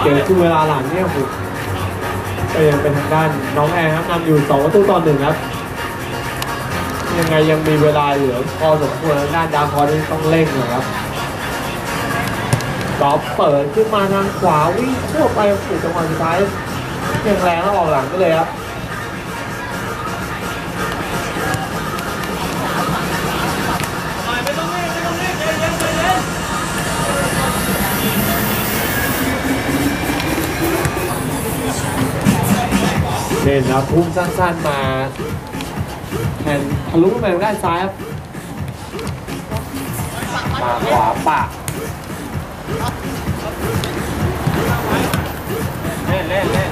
โอเคช่วงเวลาหลังเนี่ยผมก็ยังเป็นทางด้านน้องแอร์ครับนำอยู่สองประตูต่อหนึ่งครับ ยังไงยังมีเวลาเหลือพอสมควรงด้านดาวคอนี่ต้องเร่งหน่อยครับกอล์ฟเปิดขึ้นมาทางขวาวิ่งทั่วไปสู่จังหวะสุดท้ายยังแรงแล้วออกหลังก็เลยครับ เด่นครับพุ่งสั้นๆมาแทนทะลุไปทางด้านซ้ายครับมาขวาปะเล่นเล่นเล่น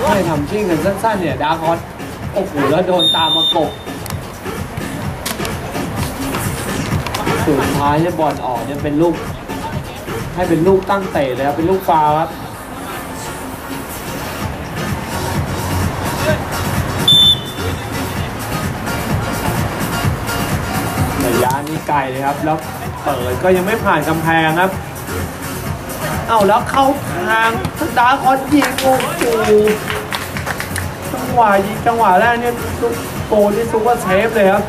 ไม่ทำชิ่งกันสั้นๆเนี่ยดาร์คอสโอ้โหแล้วโดนตามมากบสุดท้ายเนี่ยบอลออกเนี่ยเป็นลูก ให้เป็นลูกตั้งเตะเลยครับเป็นลูกฟาวครับ ยะนี้ไกลเลยครับ แล้วเปิดก็ยังไม่ผ่านกำแพงครับ เอาแล้วเข้าทางดาร์คอนยิงโอ้โหจังหวะยิงจังหวะแรกเนี่ยโกนี่ซุปเปอร์เซฟเลยครับ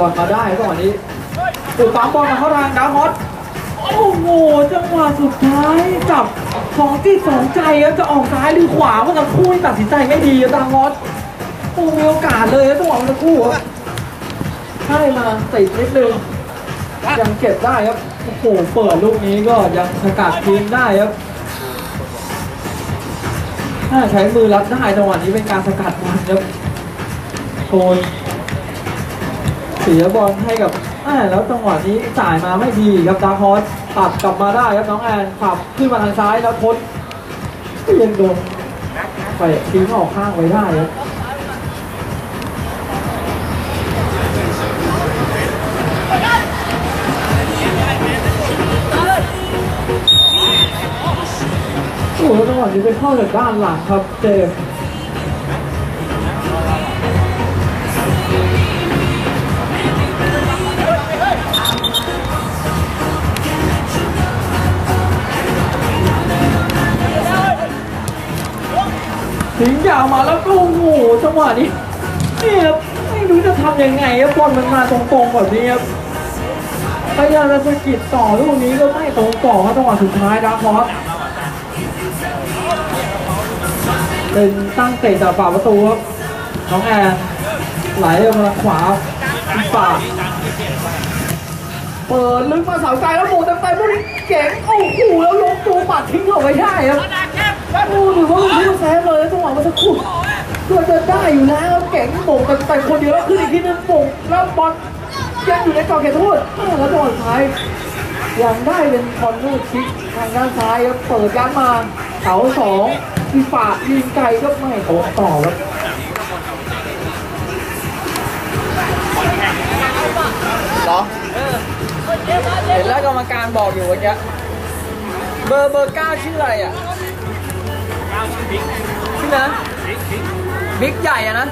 บอลมาได้ก่อนนี้ถูกปั๊มบอลมาเข้าทางดาวฮอตโอ้โหจังหวะสุดท้ายจับของที่สองใจครับจะออกซ้ายหรือขวาเมื่อสักครู่นี่ตัดสินใจไม่ดีดาวฮอตโอ้มีโอกาสเลยครับจังหวะเมื่อคู่ให้มาติดนิดนึงยังเก็บได้ครับโอ้โหเปิดลูกนี้ก็ยังสกัดทีมได้ครับถ้าใช้มือรับได้จังหวะนี้เป็นการสกัดบอลครับโคน สียบอลให้กับอ่าแล้วจังหวะนี้จ่ายมาไม่ดีครับดาร์คอสตัดกลับมาได้ครับน้องแอนขับขึ้นมาทางซ้ายแล้วทดก็ยังโดนไปทิ้งออกข้างไว้ได้ครับโอ้โหแล้วจังหวะนี้ไปเข้าจากด้านหลังครับเจม ทิ้งยาวมาแล้วก็โอ้โหจังหวะนี้นี่ครับไม่รู้จะทำยังไงครับบอลมันมาตรงๆแบบนี้ครับพยายามจะสะกิดต่อลูกนี้ก็ไม่ตรงต่อครับจังหวะสุดท้ายดาร์คอสเป็นตั้งเตะจากฝ่าประตูครับน้องแอนไหลออกมาขวาอีกฝ่าเปิดลึกมาเสาไกลแล้วโมงเต็มๆลูกนี้เก่งโอ้โหแล้วลงตัวปัดทิ้งเอาไว้ได้ครับ โอ้ถือว่าลูกนี้แซฟเลยจังหวะมันจะขุดเพื่อจะได้อยู่แล้วเก่งโป่งแต่แต่คนเดียวแล้วขึ้นอีกทีนึงโป่งแล้วบอลยังอยู่ในกรอบเขตโทษแล้วจังหวะท้ายยังได้เป็นคอนเนอร์คิกทางด้านซ้ายครับเปิดยัดมาเสาสองทีฝ่ายิงไกลก็ไม่ตต่อครับเหรอเห็นแล้วกรรมการบอกอยู่เมื่อกี้เบอร์เบอร์เก้าชื่ออะไรอะ ชื่อนะบิ๊กใหญ่อะนะ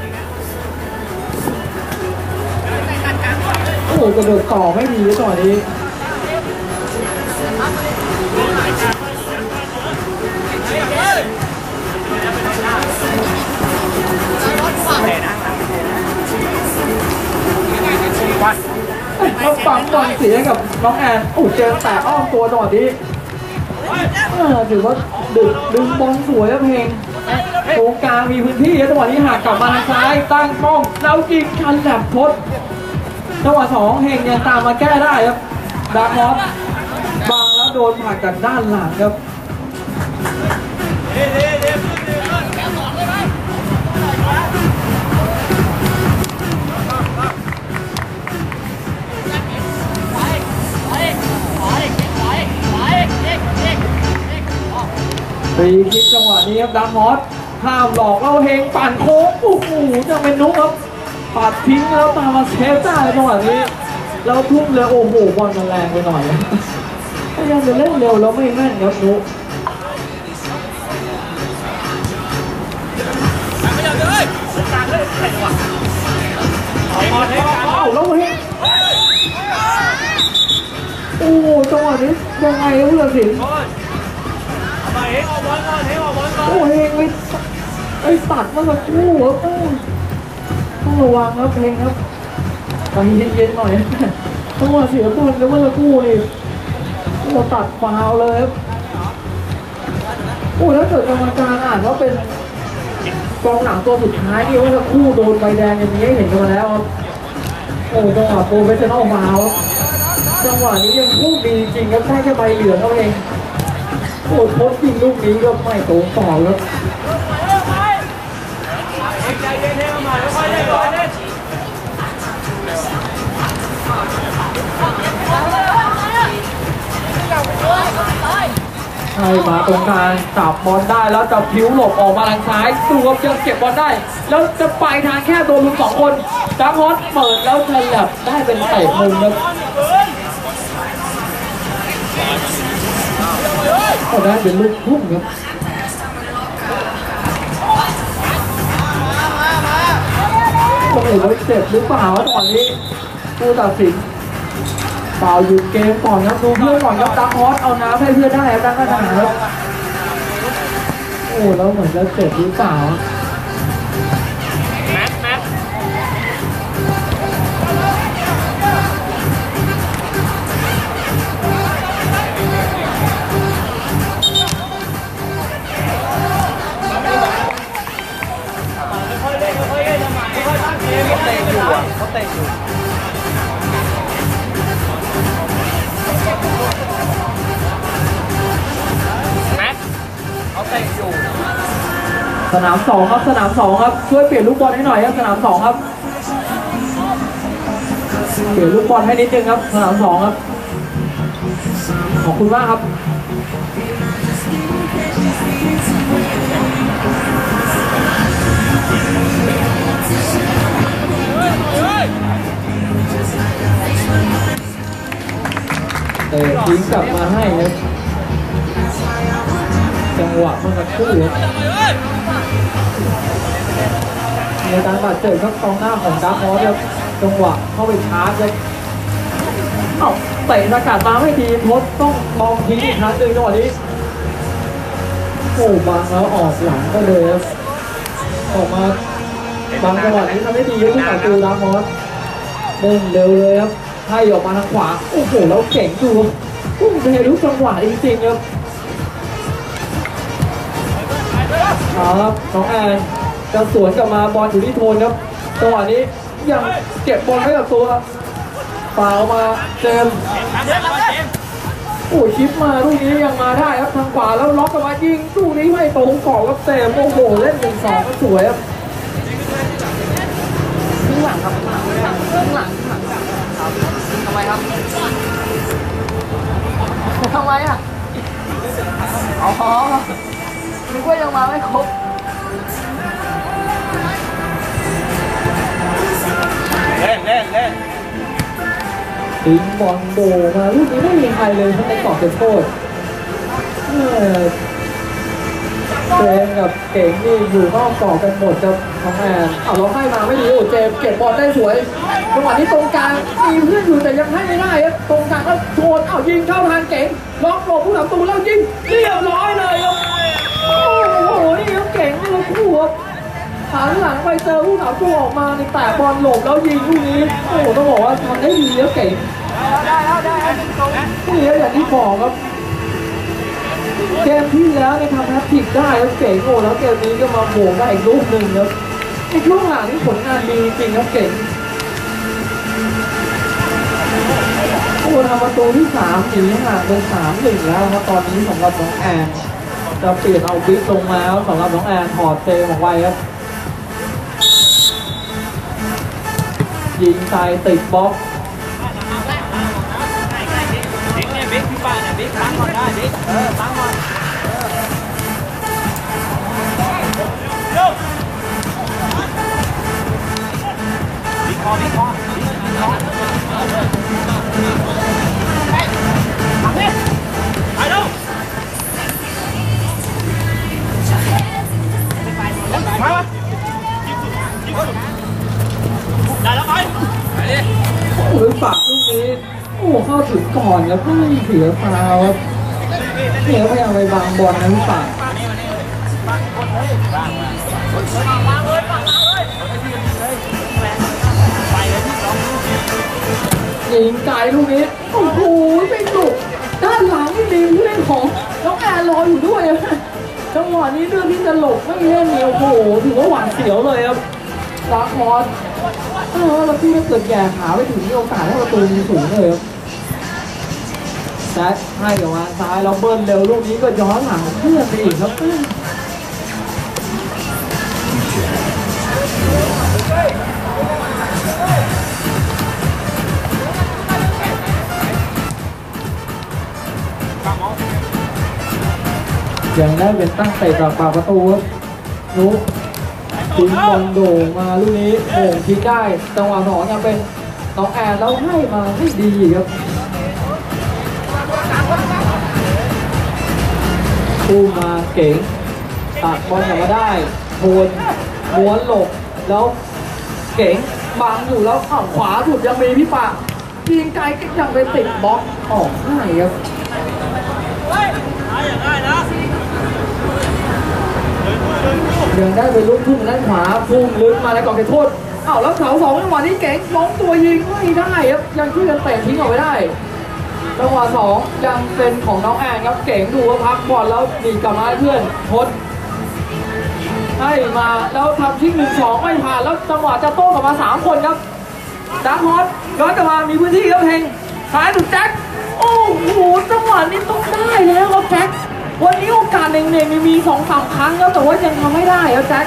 โอ้โหกระโดดต่อไม่ดีจังหวะนี้เขาปั๊มบอลเสียกับน้องแอนโอ้เจอแตกอ้อมตัวจังหวะนี้ถือว่า ดึงดึงบอลสวยแล้วเพลงตรงกลางมีพื้นที่แล้วจังหวะนี้หักกลับมาทางซ้ายตั้งป้องแล้วยิงชันแหลบพดจังหวะสองเฮงยังตามมาแก้ได้ครับดาร์คอสบังแล้วโดนผลักจากด้านหลังครับ ฟรีคิกจังหวะนี้ครับดามอสห้ามหลอกเอาเฮงปั่นโค้งโอ้โหจะเป็นนุ๊กครับปัดทิ้งแล้วตามมาเซฟได้จังหวะนี้แล้วทุ่มเลยโอ้โหบอลมันแรงไปหน่อยพยายามจะเล่นเร็วแล้วไม่แม่นครับนุ๊กเอ้าแล้วเฮ้ยโอ้จังหวะนี้ยังไงครับผู้ตัดสิน โอ้เฮงไปไอ้ตัดเมื่อสักคู่ครับต้องระวังครับเพลงครับใจเย็นๆหน่อยต้องมาเสียบอลแล้วเมื่อคู่นี่เราตัดฟาวเลยครับโอ้แล้วเกิดกรรมการอ่านว่าเป็นกองหลังตัวสุดท้ายนี่เมื่อสักครู่โดนใบแดงอย่างนี้ให้เห็นกันมาแล้วครับโอ้จังหวะโปรเฟชชั่นอลฟาวจังหวะนี้ยังพูดดีจริงครับได้แค่ใบเหลืองเท่าเอง โอ้โหยิงลูกนี้ก็ไม่ตรงต่อแล้วใช่มาตรงกลางจับบอลได้แล้วจะพิ้วหลบออกมาทางซ้ายดูครับยังเก็บบอลได้ แล้วจะไปทางแค่โดนลุมสองคนดาร์คฮอสเปิดแล้วฉลับได้เป็นเตะมุมครับ ก็ได้เป็นลูกทุ่งครับต้องเห็นว่าเจ็บหรือเปล่าตอนนี้ผู้ตัดสินเปล่าหยุดเกมก่อนครับดูเพื่อนก่อนครับดังฮอสเอาน้ำให้เพื่อนได้ครับดังก็ทหารครับโอ้แล้วเหมือนจะเจ็บหรือเปล่า นามสองครับสนามสองครับช่วยเปลี่ยนลูกบอลให้หน่อยครับสนามสองครับเปลี่ยนลูกบอลให้นิดนึงครับสนามสองครับขอบคุณมากครับเตะทิ้งกลับมาให้ครับ จังหวะเมื่อสักครู่ครับมีอาการบาดเจ็บครับกองหน้าของดาร์คอสครับจังหวะเข้าไปชาร์จครับเอ้าเตะสกัดมาไม่ดีทศต้องมองทิ้งอีกครั้งหนึ่งจังหวะนี้โอ้บังแล้วออกหลังก็เลยครับออกมาบางจังหวะนี้ทำได้ดีครับผู้ต่อตูดาร์คอสเดินเร็วเลยครับให้ออกมาทางขวาโอ้โหแล้วเก่งดูพุ่งเททุกจังหวะจริงๆครับ เอาครับน้องแอนจะสวนกลับมาบอลอยู่ที่โทนครับจังหวะนี้ยังเก็บบอลไว้กับตัวฝ่าออกมาเจมโอ้ชิปมาลูกนี้ยังมาได้ครับทางขวาแล้วล็อกกลับมายิงลูกนี้ไม่ตรงกรอบครับเต็มโอ้โหเล่นหนึ่งสองก็สวยครับข้างหลังครับข้างหลังข้างหลังข้างหลังครับทำไมครับทำไมอะอ๋อ นึกว่ายังมาไม่ครบเล่นเล่นเล่นทิ้งบอลโบมาลูกนี้ไม่มีใครเลยทั้งในกรอบเป็นโทษเออเจมกับเก่งนี่อยู่นอกกรอบกันหมดจะทำแอนเอาเราให้มาไม่ดีโอ้เจมเก็บบอลได้สวยจังหวะนี้ตรงกลางมีเพื่อนอยู่แต่ยังให้ไม่ได้ครับตรงกลางก็โทนเอายิงเข้าทางเก่งล็อกหลบผู้ทำตูแล้วยิงเรียบร้อยเลยครับโอ้โหนี่ครับเก่งนี่ คู่ครับหันหลังไปเจอผู้ทำตัวออกมาในแตะบอลหลบแล้วยิงลูกนี้โอ้โหต้องบอกว่าทำได้ดีครับเก่งได้แล้วได้แล้วนี่อย่างที่บอกครับเกมที่แล้วเนี่ยทำแฮตทริกได้ครับเก่งโอ้แล้วเกมนี้ก็มาโบกได้อีกลูกหนึ่งครับในช่วงหลังนี่ผลงานดีจริงครับเก่งโอ้ทำประตูที่สามหนีห่างเป็นสามหนึ่งแล้วครับตอนนี้สำหรับน้องแอน cho tiền ông biết tung áo còn lâm đóng an hò tê mà quay á ยิงไกลติดบล็อกบิ๊กพี่ป้าเนี่ยบิ๊กตั้งก่อนได้บิ๊กเออตั้งก่อนบิ๊กพอบิ๊กพอบิ๊กพอ ฮะได้แล้วไปไปดิหรือปากลูกนี้ โอ้เข้าถึงก่อนแล้วก็เสียฟาวครับเสียพยายามไปบางบอลนั้นปากยิงไกลลูกนี้ โอ้โหเป็นหนุกด้านหลังมีผู้เล่นของน้องแอนรออยู่ด้วยนะ จังหวะนี้เรื่องที่จะหลบไม่เล่นเนี่ยโอ้โหถือว่าหวาดเสียวเลยครับลาคอสเออแล้วพี่ถ้าเกิดแย่ขาไปถึงมีโอกาสให้ประตูมีสูงเลยครับแซดให้กับวางซ้ายแล้วเบิ้ลเร็วลูกนี้ก็ย้อนหลังเพื่อนไปอีกครับ ยังได้เป็นตั้งเตะจากปากประตูครับนุทิ้งบอลโด่งมาลูกนี้โด่งทิ้งได้จังหวะสองยังเป็นน้องแอนแล้วให้มาให้ดีครับตู้มาเก๋งตัดบอลกลับมาได้โทนม้วนหลบแล้วเก๋งบังอยู่แล้วฝั่งขวาสุดยังมีพี่ปะยิงไกลก็ยังไปติดบล็อกออกให้ครับยัง ได้เป็นลูกทุ่งด้านขวาพุ่งลึกมาแล้วก่อนเขตโทษอ้าวแล้วเสาสองจังหวะนี้เก๋งล้มตัวยิงไม่ได้ครับยังช่วยกันเตะทิ้งออกไปได้จังหวะสองยังเป็นของน้องแอนครับเก๋งดูว่าพักบอลแล้วดีกลับมาเพื่อนทดให้มาแล้วทำทิ้งหนึ่งสองไม่ผ่านแล้วจังหวะจะโต้กลับมาสามคนครับดาร์ฮอสย้อนกลับมามีพื้นที่ครับเพลงซ้ายถูกแจ็คโอ้โหจังหวะนี้ต้องได้แล้วครับแจ็ค วันนี้โอกาสเน่งๆมีสองสามครั้งแล้วแต่ว่ายังทำไม่ได้ครับแจ็ค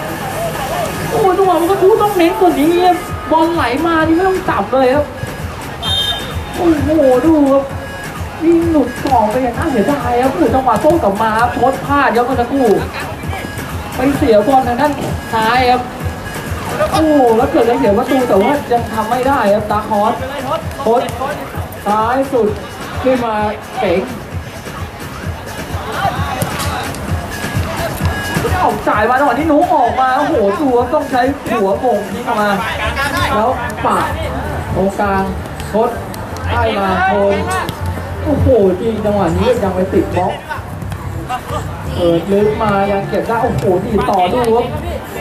โอ้จังหวะมันก็ทูต้องเน้นกว่านี้บอลไหลมานี่ไม่ต้องจับเลยครับโอ้โหดูครับยิงหลุดกอบไปอย่างน่าเสียดายครับโอ้จังหวะโต้กลับมาครับโพสพลาดครับมื่อสักครู่ไปเสียบอลทางด้านซ้ายครับโอ้แล้วเกิดจะเสียประตูแต่ว่ายังทำไม่ได้ครับตาคอสโพสซ้ายสุดขึ้นมาเก๋ง ออกจ่ายมาจังหวะที่หนูออกมาโอ้โหดูว่าต้องใช้หัวโป่งทิ้งมา แล้วปาดตรงกลางทดให้มาโคนโอ้โหจริงจังหวะนี้ยังไปติดบล็อกเปิดลึกมายังเก็บได้โอ้โหดีต่อดูครับ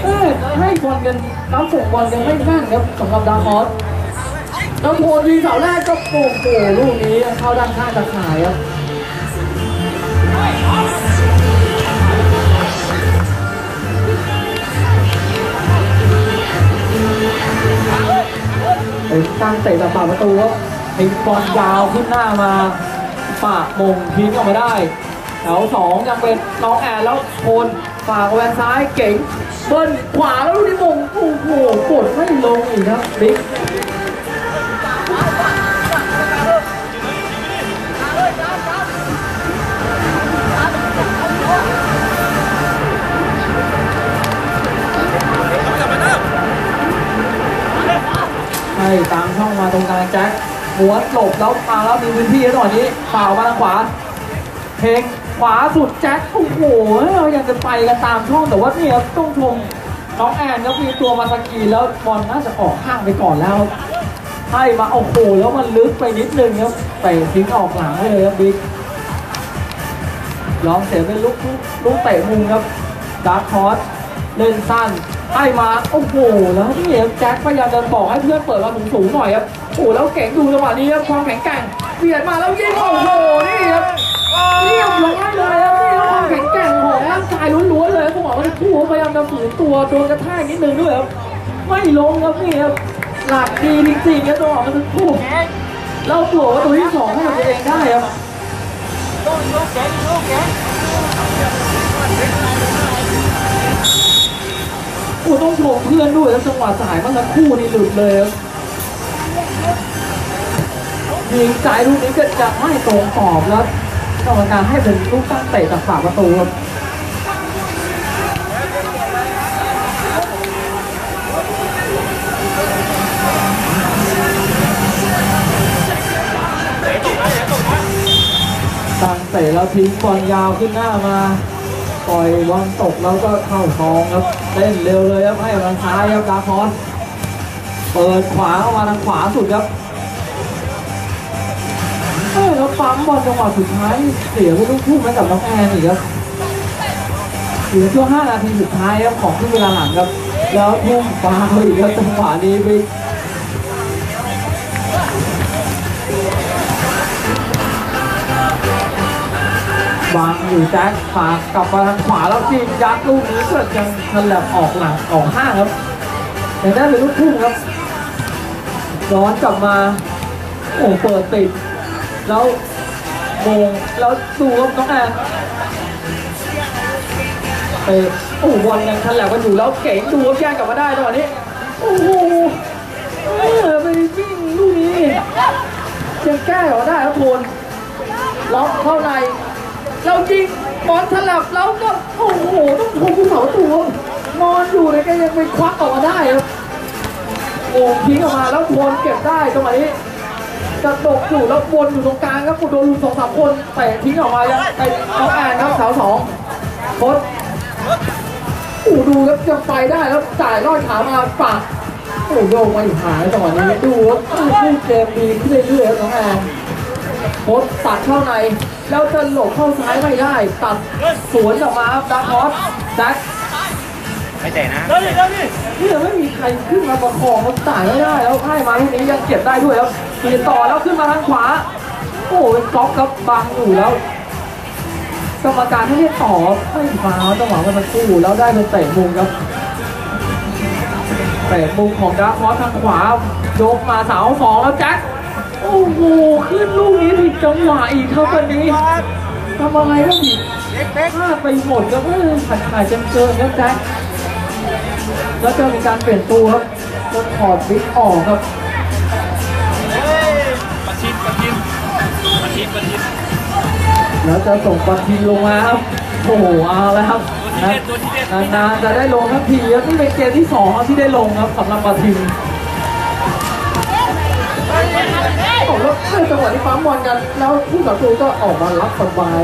เอ้ยให้บอลกันน้ำส่งบอลยังไม่แม่นครับสำหรับดาร์คอสน้ำโพลยิงเสาแรกก็โอ้โหลูกนี้เข้าด้านข้างตะข่ายครับ ตั้งเตะจากปากประตูครับทิ้งบอลยาวขึ้นหน้ามาปากมงทิ้งออกมาได้แถวสองยังเป็นน้องแอนแล้วโคนฝากแวนซ้ายเก่งเบิ้ลขวาแล้วลูกนี้มงโอ้โหกดไม่ลงอีกครับบิ๊ก ตามช่องมาตรงกลางแจ็คม้วนหลบแล้วมาแล้วมีพื้นที่แล้วตอนนี้ฝ่าวมาทางขวาเพลงขวาสุดแจ็คโอ้โหเรายังจะไปกันตามช่องแต่ว่านี่ยต้องชมน้องแอนครับมีตัวมาสกีแล้วบอลน่าจะออกข้างไปก่อนแล้วให้มาโอ้โหแล้วมันลึกไปนิดนึงครับไปทิ้งออกหลังเลยครับบิ๊กลองเสียเป็นลูกลูกเตะมุมครับดาร์คคอสเล่นสั้น ให้มาโอ้โหแล้วนี่แจ็คพยายามจะบอกให้เพื่อนเปิดมาสูงๆหน่อยครับโอ้โหแล้วเก่งดูจังหวะนี้ครับความแข็งแกร่งเบียดมาแล้วยิงโอ้โหนี่ครับเรียบร้อยเลยครับนี่ความแข็งแกร่งของร่างกายล้วนๆเลยสมองมันคู่พยายามจะฝืนตัวโดนกระแทกนิดนึงด้วยครับไม่ลงครับนี่ครับหลักดีจริงๆครับสมองมันคู่เราตัวประตูที่สองให้กับตัวเองได้ครับโอ้ต้องชมเพื่อนด้วยแล้วจังหวะสายมันละคู่นี่หลุดเลยครับยิงจ่ายลูกนี้ก็จะไม่ตรงกรอบแล้วกรรมการให้เป็นลูกตั้งเตะจากฝาประตูครับตั้งเตะแล้วทิ้งบอลยาวขึ้นหน้ามา ปล่อยบอลตกแล้วก็เข้าซองครับ เต้นเร็วเลยครับให้ทางซ้ายครับกาคอนเปิดขวาเข้ามาทางขวาสุดครับอแล้วปั๊มบอลจังหวะสุดท้ายเสียไปลูกทุ่งให้กับน้องแอนอีกครับเหลือช่วง5นาทีสุดท้ายครับของครึ่งเวลาหลังครับ แล้วทุ่งฟาวอีกครับจังหวะนี้ไป วางอยู่แจ็คฝากกลับมาทางขวาแล้วยิงยัดลูกนี้เกิดยังทันแลบออกหลังออกห้างครับแต่ได้เป็นลูกทุ่งครับย้อนกลับมาโอ้เปิดติด แล้วโมงแล้วดูครับน้องแอนไปโอ้บอลยังทันแหลกกันอยู่แล้วเก๋งดูครับแย่งกลับมาได้ตอนนี้โอ้โหเออไปวิ่งลูกนี้ยังแก้ออกมาได้ครับโทนล็อกเข้าใน เราจริงบอลถลับแล้วก็โอ้โหต้องชมผู้เสาตัวนอนอยู่เลยก็ยังไปควักออกมาได้ครับโอ้ทิ้งออกมาแล้วโทนเก็บได้จังหวะนี้กระดกอยู่แล้ววนอยู่ตรงกลางครับโดนลุมสองสามคนเตะทิ้งออกมายังไปน้องแอนครับสาวสองโคตอู้ดูแล้วยังไปได้แล้วจ่ายลอดขามาปากโอ้โยงมาอีกหายจังหวะนี้ดูว่าคู่เกมดีขึ้นเรื่อยๆครับน้องแอนโคตตัดเข้าใน แล้วจะหลบเข้าซ้ายไม่ได้ ตัดสวนออกมาครับดาร์คฮอสแจ็คไม่เตะนะนี่ยังไม่มีใครขึ้นมาประคองเขาจ่ายไม่ได้แล้วให้มาลูกนี้ยังเก็บได้ด้วยครับเปลี่ยนต่อแล้วขึ้นมาทางขวา โอ้โหเป็นก๊อกครับบังอยู่แล้วกรรมการให้เรียกต่อไม่ฟาวจังหวะมันสู้แล้วได้เป็นเตะมุมครับเตะมุมของดาร์คอสทางขวายกมาเสาสองแล้วแจ็ค โอ้โห ขึ้นลูกนี้ผิดจังหวะอีกครับวันนี้ทำอะไรก็ผิดพลาดไปหมดครับเออขัดขาดจนเกินครับแจ็คแล้วจะมีการเปลี่ยนตัวครับจะถอดบิ๊กออกครับประชิดประชิดประชิดประชิดแล้วจะส่งปฏินลงมาครับโอ้โหเอาแล้วครับนะนานๆจะได้ลงทักทีครับนี่เป็นเกมที่สองครับที่ได้ลงครับสำหรับปฏินโจังหวะที่ปั๊มบอลกัน แล้วผู้ต่อสู้ก็ออกมารับสบาย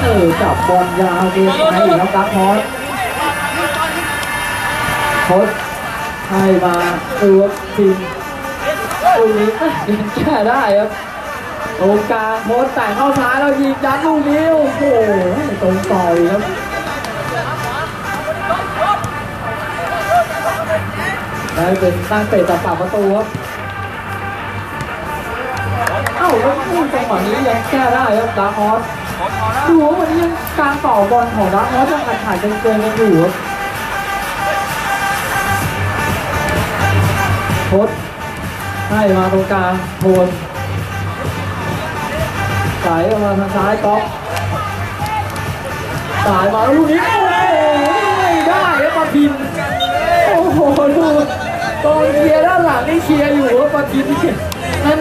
เออจับบอลยาวเกินไปอีกครับดักฮอสโค้ชให้มาตัวทีมตรงนี้ยังแก้ได้ครับตรงกางโพสแต่งเข้าซ้ายแล้วยิงยัดลูกนี้โอ้โหตรงต่อยครับ ได้เป็นตั้งเตะจากปากประตูครับเอ้าแล้วนี่จังหวะนี้ยังแก้ได้ครับดาร์คฮอสดูว่าวันนี้ยังการต่อบอลของดาร์คฮอสยังขาดขาดเกินๆกันอยู่ครับโพสต์ให้มาตรงกลางโทนสายออกมาทางซ้ายก๊อกสายมาแล้วลูกนี้โอ้โหไม่ได้ครับปาทินโอ้โหดู ตอนเคลียร์ด้านหลังนี่เคลียร์อยู่ครับปาทิน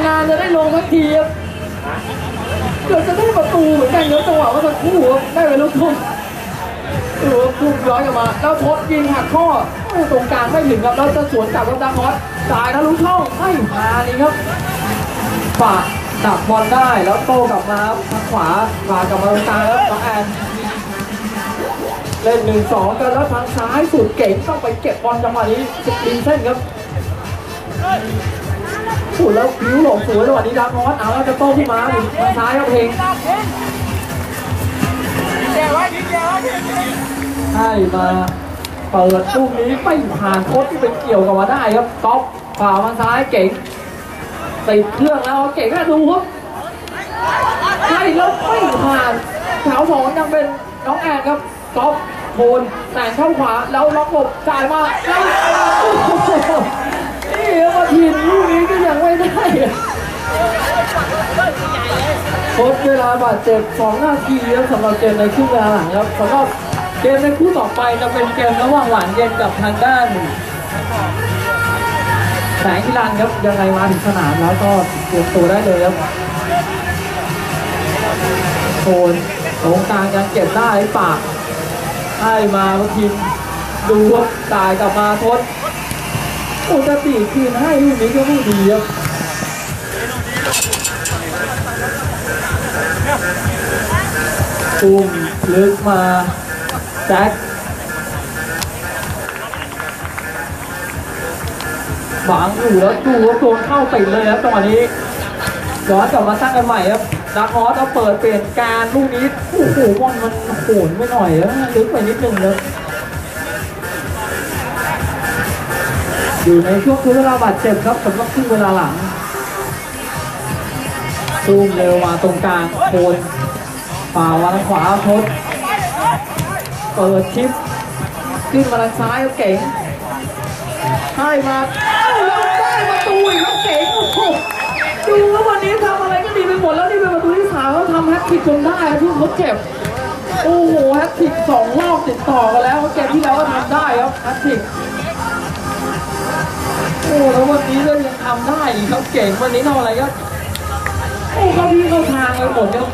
นานๆจะได้ลงสักทีครับเกือบจะได้ประตูเหมือนกันครับจังหวะว่าสักครู่ครับได้เป็นลูกทุ่งดูครับลูกย้อนกลับมา แล้วทดยิงหักข้อตรงกลางไม่ถึงครับแล้วจะสวนกลับกับดังฮอตายทะลุช่องไม่มานี่ครับฝาดับบอลได้แล้วโตกลับมาทางขวาฝากกลับมาตรงกลางแล้วน้องแอน เล่นหนึ่งสองกันแล้วทางซ้ายสุดเก่งต้องไปเก็บบอลจังหวะนี้สกรีนเส้นครับสุดแล้วผิวหลงสวยจังหวะนี้ดังฮอตเอาแล้วจะโต้ขึ้นมาทางซ้ายครับเพลงให้มาเปิดลูกนี้ไม่ผ่านโค้ชที่เป็นเกี่ยวกับมาได้ครับก๊อฟฝ่าทาซ้ายเก่งติดเครื่องแล้วเก่งแค่ดูครับใช่แล้วไม่ผ่านแถวสองยังเป็นน้องแอนครับ ก๊อฟโคนแต่งเข้าขวาแล้วล็อกหลบจ่ายมาแล้วโอ้โหนี่ครับมาทีมลูกนี้ก็ยังไม่ได้ทดเวลาบาดเจ็บ2นาทีครับสำหรับเกมในครึ่งเวลาหลังครับสำหรับเกมในคู่ต่อไปจะเป็นเกมระหว่างหวานเย็นกับทางด้านแสงพิรันครับยังไงมาถึงสนามแล้วก็เตรียมตัวได้เลยครับโคนตรงกลางยังเก็บได้ปาก ให้มาพทีมดูครับตายกลับมาทดอ้จะตีคืนให้ลูกนี้ก็ไม่ดีครับตุ้มลึกมาแจ็คขวางอยู่แล้วดูว่าโดนเข้าติดเลยครับจังหวะนี้ย้อนกลับมาตั้างกันใหม่ครับ ดักฮอสเอาเปิดเปลี่ยนการลูกนี้โอ้โหบอลมันโหนไม่หน่อยแล้วลึกไปนิดนึงครับอยู่ในช่วงครึ่งเวลาบาดเจ็บครับสำหรับครึ่งเวลาหลังซูมเร็วมาตรงกลางโคนฝ่าวางขวาทดเปิดชิปขึ้นมาทางซ้ายเก๋งให้มาเอ้าแล้วได้ประตูอีกแล้วเก๋งโอ้โห ดูว่าวันนี้ทำอะไรก็ดีไปหมดแล้วนี่เป็นประตูที่สามเขาทำแฮตทริกจนได้ทุกเขาเจ็บ โอ้โหแฮตทริกสองรอบติดต่อกันแล้วเกมที่แล้วก็ทำได้ครับแฮตทริกโอ้แล้ววันนี้ก็ยังทำได้อีกครับเก่งวันนี้ทำอะไรครับโอ้เขาที่เขาทางไปหมดครับ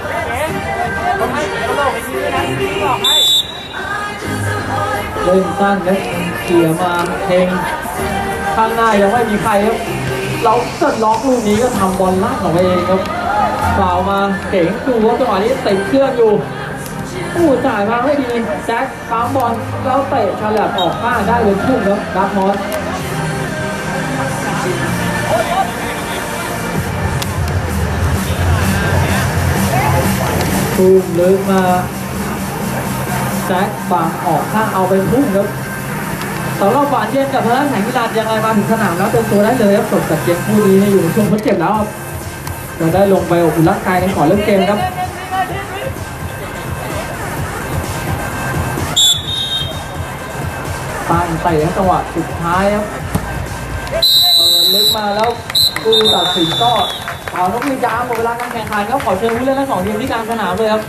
เล่นสั้นครับเขี่ยมาเทงข้างหน้ายังไม่มีใครครับ เราเกิดล็อกลูกนี้ก็ทำบอลลั่นออกไปเองครับฝ่าวมาเก่งดูว่าจังหวะนี้ติดเครื่องอยู่โอ้จ่ายมาไม่ดีแจ็คปั๊มบอลแล้วเตะฉลับออกข้างได้เลยพุ่งครับดักมอสตูมลึกมาแจ็คบางออกข้างเอาไปพุ่งครับ สำหรับฝานเย็นกับพนักแข่งกีฬายังไงมาถึงสนามแล้วเต็มตัวได้เลยครับจบจากเกมคู่นี้เนี่ยอยู่ช่วงทดเจ็บแล้วครับจะได้ลงไปอบอุ่นร่างกายในก่อนเริ่มเกมครับตั้งเตะจังหวะสุดท้ายครับเลึกมาแล้วกูตัดสินก็เอานกมีจ้าหมดเวลาการแข่งขันครับขอเชิญผู้เล่นทั้งสองทีมที่กลางสนามเลยครับ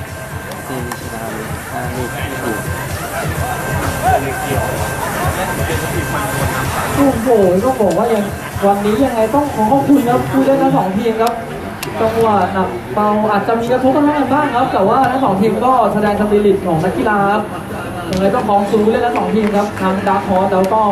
โอ้โหก็บอกว่ายังวันนี้ยังไงต้องขอขอบคุณครับผู้เล่นทั้งสองทีมครับจังหวะหนักเบาอาจจะมีกระทบกันบ้างกันบ้างครับ แต่ว่าทั้งสองทีมก็แสดงสปิริตของนักกีฬาครับยังไงต้องของสูงเล่นทั้งสองทีมครับทั้งดาร์คฮอสแล้วก็